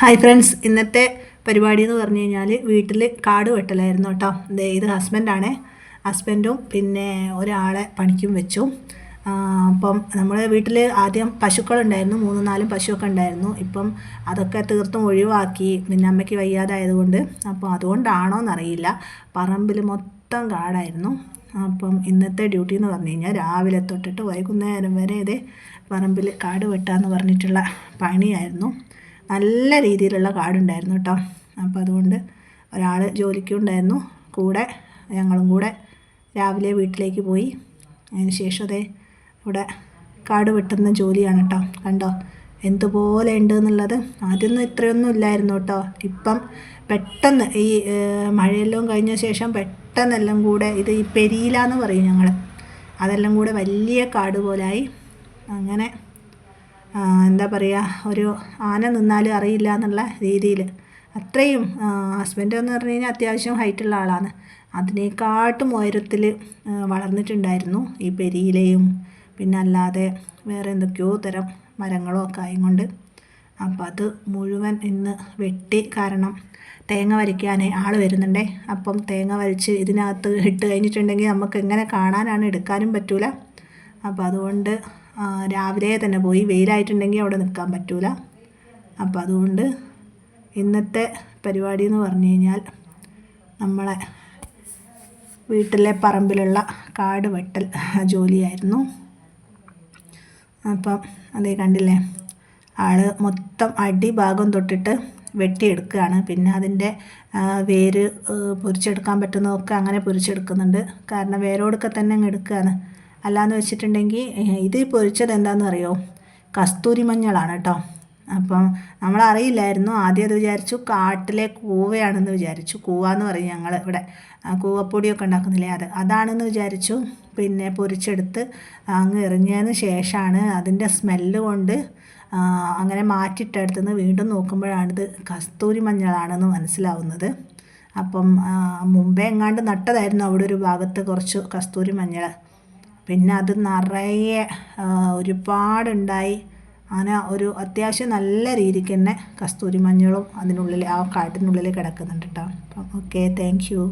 Hi friends ഇന്നത്തെ പരിപാടി എന്ന് പറഞ്ഞു കഴിഞ്ഞാൽ വീട്ടിൽ കാട് വെട്ടലായിരുന്നു കേട്ടോ. ഇത് ഹസ്ബൻഡാണ് ഹസ്ബൻഡും പിന്നെ ഒരാളെ പണിക്കും വെച്ചു. അപ്പം നമ്മൾ വീട്ടിൽ ആദ്യം പശുക്കളുണ്ടായിരുന്നു. മൂന്നും നാലും പശുവൊക്കെ ഉണ്ടായിരുന്നു. ഇപ്പം അതൊക്കെ തീർത്തും ഒഴിവാക്കി പിന്നെ അമ്മയ്ക്ക് വയ്യാതായതുകൊണ്ട്. അപ്പോൾ അതുകൊണ്ടാണോ എന്നറിയില്ല പറമ്പിൽ മൊത്തം കാടായിരുന്നു. അപ്പം ഇന്നത്തെ ഡ്യൂട്ടി എന്ന് പറഞ്ഞു കഴിഞ്ഞാൽ രാവിലെ തൊട്ടിട്ട് വൈകുന്നേരം വരെ ഇതേ പറമ്പിൽ കാട് വെട്ടാന്ന് പറഞ്ഞിട്ടുള്ള പണിയായിരുന്നു. നല്ല രീതിയിലുള്ള കാടുണ്ടായിരുന്നു കേട്ടോ. അപ്പോൾ അതുകൊണ്ട് ഒരാൾ ജോലിക്കുണ്ടായിരുന്നു. കൂടെ ഞങ്ങളും കൂടെ രാവിലെ വീട്ടിലേക്ക് പോയി. അതിന് ശേഷം അതേ ഇവിടെ കാട് വെട്ടുന്ന ജോലിയാണ് കേട്ടോ. കണ്ടോ? എന്തുപോലെ ഉണ്ട് എന്നുള്ളത്. ആദ്യമൊന്നും ഇത്രയൊന്നും ഇല്ലായിരുന്നു കേട്ടോ. ഇപ്പം പെട്ടെന്ന് ഈ മഴയെല്ലാം കഴിഞ്ഞ ശേഷം പെട്ടെന്നെല്ലാം കൂടെ ഇത് ഈ പെരിയില എന്ന് പറയും ഞങ്ങൾ അതെല്ലാം കൂടെ വലിയ കാട് പോലായി. അങ്ങനെ എന്താ പറയുക ഒരു ആന നിന്നാലും അറിയില്ല എന്നുള്ള രീതിയിൽ അത്രയും ഹസ്ബൻഡ് എന്ന് പറഞ്ഞു കഴിഞ്ഞാൽ അത്യാവശ്യം ഹൈറ്റുള്ള ആളാണ്. അതിനേക്കാട്ടും ഉയരത്തിൽ വളർന്നിട്ടുണ്ടായിരുന്നു. ഈ പെരിയിലയും പിന്നെ അല്ലാതെ വേറെ എന്തൊക്കെയോ തരം മരങ്ങളോ ഒക്കെ ആയതുകൊണ്ട്. അപ്പം അത് മുഴുവൻ ഇന്ന് വെട്ടി കാരണം തേങ്ങ വരയ്ക്കാൻ ആൾ വരുന്നുണ്ടേ. അപ്പം തേങ്ങ വരച്ച് ഇതിനകത്ത് ഇട്ട് കഴിഞ്ഞിട്ടുണ്ടെങ്കിൽ നമുക്ക് എങ്ങനെ കാണാനാണ് എടുക്കാനും പറ്റൂല. അപ്പോൾ അതുകൊണ്ട് രാവിലെ തന്നെ പോയി. വെയിലായിട്ടുണ്ടെങ്കിൽ അവിടെ നിൽക്കാൻ പറ്റൂല. അപ്പോൾ അതുകൊണ്ട് ഇന്നത്തെ പരിപാടി എന്ന് പറഞ്ഞു കഴിഞ്ഞാൽ നമ്മളെ വീട്ടിലെ പറമ്പിലുള്ള കാട് വെട്ടൽ ജോലിയായിരുന്നു. അപ്പം അതേ കണ്ടില്ലേ ആൾ മൊത്തം അടിഭാഗം തൊട്ടിട്ട് വെട്ടിയെടുക്കുകയാണ്. പിന്നെ അതിന്റെ വേര് പൊരിച്ചെടുക്കാൻ പറ്റുന്നതൊക്കെ അങ്ങനെ പൊരിച്ചെടുക്കുന്നുണ്ട്. കാരണം വേരോടൊക്കെ തന്നെ അങ്ങ് എടുക്കുകയാണ്. അല്ലാന്ന് വെച്ചിട്ടുണ്ടെങ്കിൽ ഇത് പൊരിച്ചത് എന്താണെന്ന് അറിയോ കസ്തൂരി മഞ്ഞളാണ് കേട്ടോ അപ്പം നമ്മളറിയില്ലായിരുന്നു. ആദ്യം അത് വിചാരിച്ചു കാട്ടിലെ കൂവയാണെന്ന് വിചാരിച്ചു. കൂവ എന്ന് പറയും ഞങ്ങൾ ഇവിടെ. കൂവപ്പൊടിയൊക്കെ ഉണ്ടാക്കുന്നില്ലേ? അത് അതാണെന്ന് വിചാരിച്ചു. പിന്നെ പൊരിച്ചെടുത്ത് അങ്ങ് എറിഞ്ഞതിന് ശേഷമാണ് അതിന്റെ സ്മെല്ല് കൊണ്ട് അങ്ങനെ മാറ്റിയിട്ടെടുത്തുനിന്ന് വീണ്ടും നോക്കുമ്പോഴാണിത് കസ്തൂരി മഞ്ഞളാണെന്ന് മനസ്സിലാവുന്നത്. അപ്പം മുമ്പേ എങ്ങാണ്ട് നട്ടതായിരുന്നു. അവിടെ ഒരു ഭാഗത്ത് കുറച്ച് കസ്തൂരി മഞ്ഞൾ പിന്നെ അത് നിറയെ ഒരുപാടുണ്ടായി. അങ്ങനെ ഒരു അത്യാവശ്യം നല്ല രീതിക്ക് തന്നെ കസ്തൂരി മഞ്ഞളും അതിനുള്ളിൽ ആ കാട്ടിനുള്ളിൽ കിടക്കുന്നുണ്ട് കേട്ടോ അപ്പം ഓക്കെ താങ്ക് യു